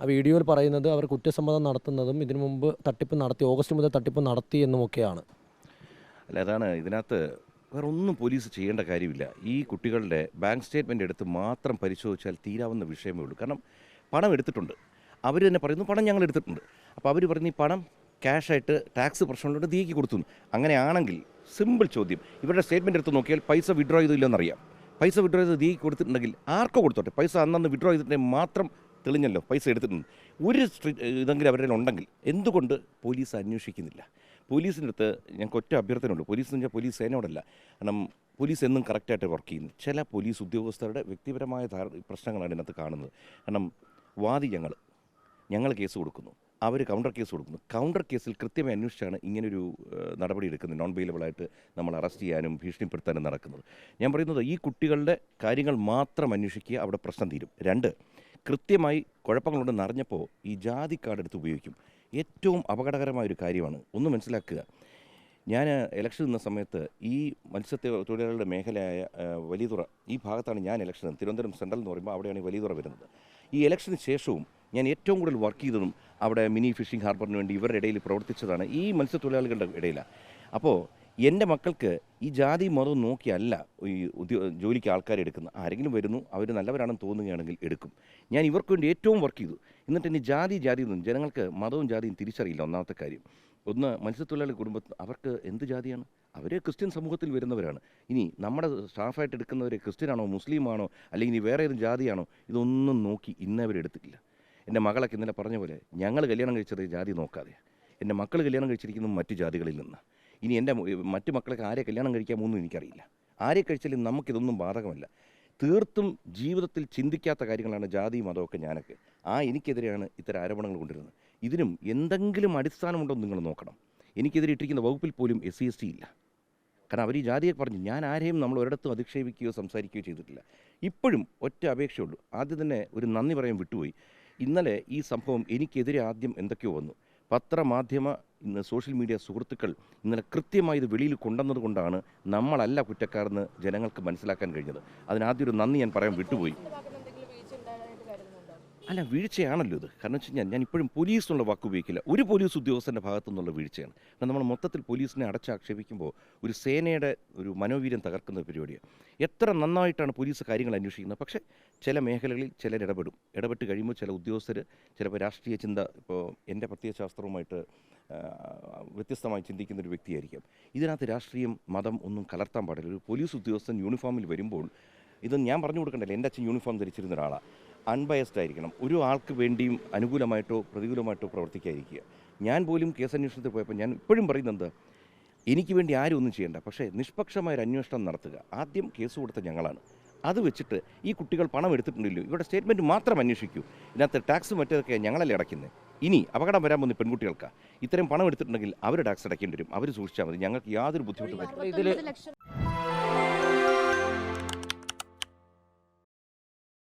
ആ വീഡിയോയിൽ പറയുന്നത് അവർ കുറ്റസമ്മതം നടത്തുന്നതും ഇതിനു മുമ്പ് തട്ടിപ്പ് നടത്തി ഓഗസ്റ്റ് മുതൽ തട്ടിപ്പ് നടത്തി എന്നുമൊക്കെയാണ്. അല്ല അതാണ് ഇതിനകത്ത് വേറെ ഒന്നും പോലീസ് ചെയ്യേണ്ട കാര്യമില്ല. ഈ കുട്ടികളുടെ ബാങ്ക് സ്റ്റേറ്റ്മെന്റ് എടുത്ത് മാത്രം പരിശോധിച്ചാൽ തീരാവുന്ന വിഷയമേ ഉള്ളൂ. കാരണം പണം എടുത്തിട്ടുണ്ട്. അവർ തന്നെ പറയുന്നു പണം ഞങ്ങൾ എടുത്തിട്ടുണ്ട്. അപ്പോൾ അവർ പറയുന്നു ഈ പണം ക്യാഷായിട്ട് ടാക്സ് പ്രശ്നമുള്ളത് തീക്കി കൊടുത്തു അങ്ങനെയാണെങ്കിൽ സിമ്പിൾ ചോദ്യം. ഇവരുടെ സ്റ്റേറ്റ്മെന്റ് എടുത്ത് നോക്കിയാൽ പൈസ വിഡ്രോ ചെയ്തില്ലെന്നറിയാം പൈസ വിഡ്രോ ചെയ്ത് തീക്കി കൊടുത്തിട്ടുണ്ടെങ്കിൽ ആർക്കോ കൊടുത്തോട്ടെ? പൈസ അന്നന്ന് വിഡ്രോ ചെയ്തിട്ടുണ്ടെങ്കിൽ മാത്രം തെളിഞ്ഞല്ലോ പൈസ എടുത്തിട്ടുണ്ട്. ഒരു ഇതെങ്കിലും അവരുടെ ഉണ്ടെങ്കിൽ എന്തുകൊണ്ട് പോലീസ് അന്വേഷിക്കുന്നില്ല? പോലീസിന്റെ അടുത്ത് ഞങ്ങൾക്ക് ഒറ്റ അഭ്യർത്ഥനയുള്ളൂ പോലീസ് എന്ന് വെച്ചാൽ പോലീസ് സേനയോടല്ല. കാരണം പോലീസ് എന്നും കറക്റ്റായിട്ട് വർക്ക് ചെയ്യുന്നു. ചില പോലീസ് ഉദ്യോഗസ്ഥരുടെ വ്യക്തിപരമായ പ്രശ്നങ്ങളാണ് ഇതിനകത്ത് കാണുന്നത്. കാരണം വാദി ഞങ്ങൾ ഞങ്ങൾ കേസ് കൊടുക്കുന്നു. അവർ കൗണ്ടർ കേസ് കൊടുക്കുന്നു. കൗണ്ടർ കേസിൽ കൃത്യമായി അന്വേഷിച്ചാണ് ഇങ്ങനൊരു നടപടി എടുക്കുന്നത്. നോൺ ബെയിലബിളായിട്ട് നമ്മൾ അറസ്റ്റ് ചെയ്യാനും ഭീഷണിപ്പെടുത്താനും നടക്കുന്നത്. ഞാൻ പറയുന്നത് ഈ കുട്ടികളുടെ കാര്യങ്ങൾ മാത്രം അന്വേഷിക്കുക അവിടെ പ്രശ്നം തീരും. രണ്ട് കൃത്യമായി കുഴപ്പങ്ങളുണ്ടെന്ന് അറിഞ്ഞപ്പോൾ ഈ ജാതി കാർഡ് എടുത്ത് ഉപയോഗിക്കും. ഏറ്റവും അപകടകരമായ ഒരു കാര്യമാണ്. ഒന്ന് മനസ്സിലാക്കുക ഞാൻ ഇലക്ഷൻ നിന്ന സമയത്ത് ഈ മത്സ്യത്തൊഴിലാളികളുടെ മേഖലയായ വലിയതുറ ഈ ഭാഗത്താണ് ഞാൻ ഇലക്ഷൻ തിരുവനന്തപുരം സെൻട്രൽ എന്ന് പറയുമ്പോൾ അവിടെയാണ് ഈ വലിയതുറ വരുന്നത്. ഈ ഇലക്ഷന് ശേഷവും ഞാൻ ഏറ്റവും കൂടുതൽ വർക്ക് ചെയ്തതും അവിടെ മിനി ഫിഷിംഗ് ഹാർബറിന് വേണ്ടി ഇവരുടെ ഇടയിൽ പ്രവർത്തിച്ചതാണ്. ഈ മത്സ്യത്തൊഴിലാളികളുടെ ഇടയിലാണ് അപ്പോൾ എന്റെ മക്കൾക്ക് ഈ ജാതി മതം നോക്കിയല്ല ഈ ഉദ്യോ ജോലിക്ക് ആൾക്കാർ എടുക്കുന്നത്. ആരെങ്കിലും വരുന്നു അവർ നല്ലവരാണെന്ന് തോന്നുകയാണെങ്കിൽ എടുക്കും. ഞാൻ ഇവർക്ക് വേണ്ടി ഏറ്റവും വർക്ക് ചെയ്തു. എന്നിട്ട് ഇനി ജാതി ജാതി ഒന്നും ജനങ്ങൾക്ക് മതവും ജാതിയും തിരിച്ചറിയില്ല. ഒന്നാമത്തെ കാര്യം. ഒന്ന് മത്സ്യത്തൊഴിലാളി കുടുംബത്തിൽ അവർക്ക് എന്ത് ജാതിയാണ്? അവർ ക്രിസ്ത്യൻ സമൂഹത്തിൽ വരുന്നവരാണ്. ഇനി നമ്മുടെ സ്റ്റാഫായിട്ട് എടുക്കുന്നവർ ക്രിസ്ത്യനാണോ മുസ്ലിമാണോ അല്ലെങ്കിൽ വേറെ ഏത് ജാതിയാണോ ഇതൊന്നും നോക്കി ഇന്നവരെടുത്തിട്ടില്ല. എന്റെ മകളൊക്കെ ഇന്നലെ പറഞ്ഞ പോലെ ഞങ്ങൾ കല്യാണം കഴിച്ചത് ജാതി നോക്കാതെ. എന്റെ മക്കൾ കല്യാണം കഴിച്ചിരിക്കുന്നത് മറ്റു ജാതികളിൽ നിന്ന്. ഇനി എന്റെ മറ്റു മക്കളൊക്കെ ആരെ കല്യാണം കഴിക്കാമോന്നും എനിക്കറിയില്ല. ആരെ കഴിച്ചാലും നമുക്കിതൊന്നും ബാധകമല്ല. തീർത്തും ജീവിതത്തിൽ ചിന്തിക്കാത്ത കാര്യങ്ങളാണ് ജാതി മതമൊക്കെ ഞാനൊക്കെ. ആ എനിക്കെതിരെയാണ് ഇത്തരം ആരോപണങ്ങൾ കൊണ്ടുവരുന്നത് ഇതിനും എന്തെങ്കിലും അടിസ്ഥാനമുണ്ടോ എന്ന് നിങ്ങൾ നോക്കണം. എനിക്കെതിരെ ഇട്ടിരിക്കുന്ന വകുപ്പിൽ പോലും എസ് സി എസ് ടി ഇല്ല. കാരണം അവർ ഈ ജാതിയെ പറഞ്ഞു ഞാൻ ആരെയും നമ്മൾ ഒരിടത്തും അധിക്ഷേപിക്കുകയോ സംസാരിക്കുകയോ ചെയ്തിട്ടില്ല. ഇപ്പോഴും ഒറ്റ അപേക്ഷയുള്ളൂ. ആദ്യം തന്നെ ഒരു നന്ദി പറയാൻ വിട്ടുപോയി. ഇന്നലെ ഈ സംഭവം എനിക്കെതിരെ ആദ്യം എന്തൊക്കെയോ വന്നു. പത്രമാധ്യമ ഇന്ന് സോഷ്യൽ മീഡിയ സുഹൃത്തുക്കൾ ഇന്നലെ കൃത്യമായി ഇത് വെളിയിൽ കൊണ്ടുവന്നതുകൊണ്ടാണ് നമ്മളല്ല കുറ്റക്കാരെന്ന് ജനങ്ങൾക്ക് മനസ്സിലാക്കാൻ കഴിഞ്ഞത്. അതിനാദ്യം ഒരു നന്ദി ഞാൻ പറയാൻ വിട്ടുപോയി. അല്ല വീഴ്ചയാണല്ലോ ഇത്. കാരണം വെച്ച് കഴിഞ്ഞാൽ ഞാൻ ഇപ്പോഴും പോലീസ് എന്നുള്ള വാക്ക് ഉപയോഗിക്കില്ല. ഒരു പോലീസ് ഉദ്യോഗസ്ഥന്റെ ഭാഗത്തു നിന്നുള്ള വീഴ്ചയാണ്. കാരണം നമ്മൾ മൊത്തത്തിൽ പോലീസിനെ അടച്ചാക്ഷേപിക്കുമ്പോൾ ഒരു സേനയുടെ ഒരു മനോവീര്യം തകർക്കുന്ന പരിപാടിയാണ്. എത്ര നന്നായിട്ടാണ് പോലീസ് കാര്യങ്ങൾ അന്വേഷിക്കുന്നത്. പക്ഷേ ചില മേഖലകളിൽ ചിലർ ഇടപെടും. ഇടപെട്ട് കഴിയുമ്പോൾ ചില ഉദ്യോഗസ്ഥർ ചിലപ്പോൾ രാഷ്ട്രീയ ചിന്ത ഇപ്പോൾ എന്റെ പ്രത്യയശാസ്ത്രവുമായിട്ട് വ്യത്യസ്തമായി ചിന്തിക്കുന്ന ഒരു വ്യക്തിയായിരിക്കാം. ഇതിനകത്ത് രാഷ്ട്രീയം മതം ഒന്നും കലർത്താൻ പാടില്ല. ഒരു പോലീസ് ഉദ്യോഗസ്ഥൻ യൂണിഫോമിൽ വരുമ്പോൾ ഇത് ഞാൻ പറഞ്ഞു കൊടുക്കണ്ടല്ലോ? എന്റെ അച്ഛൻ യൂണിഫോം ധരിച്ചിരുന്ന ഒരാളാണ് അൺബയസ്ഡ് ആയിരിക്കണം ഒരു ആൾക്ക് വേണ്ടിയും അനുകൂലമായിട്ടോ പ്രതികൂലമായിട്ടോ പ്രവർത്തിക്കാതിരിക്കുക. ഞാൻ പോലും കേസ് അന്വേഷണത്തിൽ പോയപ്പോൾ ഞാൻ ഇപ്പോഴും പറയുന്നത് എനിക്ക് വേണ്ടി ആരും ഒന്നും ചെയ്യേണ്ട. പക്ഷേ നിഷ്പക്ഷമായ ഒരു അന്വേഷണം നടത്തുക. ആദ്യം കേസ് കൊടുത്ത ഞങ്ങളാണ്. അത് വെച്ചിട്ട് ഈ കുട്ടികൾ പണം എടുത്തിട്ടുണ്ടല്ലോ. ഇവരുടെ സ്റ്റേറ്റ്മെന്റ് മാത്രം അന്വേഷിക്കൂ. ഇതിനകത്ത് ടാക്സ് മറ്റേതൊക്കെ ഞങ്ങളല്ലേ അടയ്ക്കുന്നത് ഇനി അപകടം വരാൻ പോകുന്ന പെൺകുട്ടികൾക്ക് ഇത്രയും പണം എടുത്തിട്ടുണ്ടെങ്കിൽ അവർ ടാക്സ് അടയ്ക്കേണ്ടി വരും. അവർ സൂക്ഷിച്ചാൽ മതി. ഞങ്ങൾക്ക് യാതൊരു ബുദ്ധിമുട്ടും